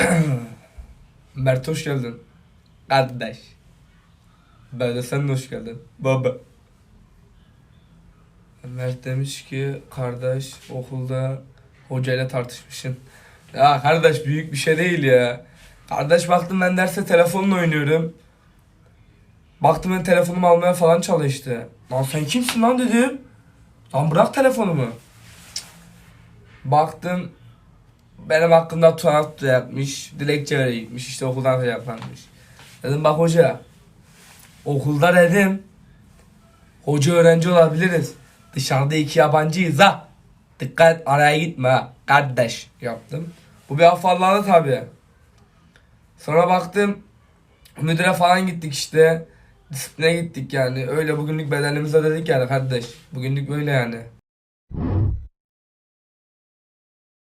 Mert hoş geldin. Kardeş. De sen de hoş geldin. Baba. Mert demiş ki kardeş okulda hocayla tartışmışsın. Ya kardeş büyük bir şey değil ya. Kardeş baktım ben derste telefonla oynuyorum. Baktım ben telefonumu almaya falan çalıştı. Lan sen kimsin lan dedim. Lan bırak telefonumu. Baktım benim hakkımda tuhanet yapmış. Dilekçe gitmiş. işte okuldan yaplanmış. Dedim bak hoca. Okulda dedim. Hoca öğrenci olabiliriz. Dışarıda iki yabancıyız ha. Dikkat araya gitme. Kardeş yaptım. Bu bir afalladı tabi. Sonra baktım müdüre falan gittik işte. Disipline gittik yani. Öyle bugünlük bedenimize dedik yani kardeş. Bugünlük böyle yani.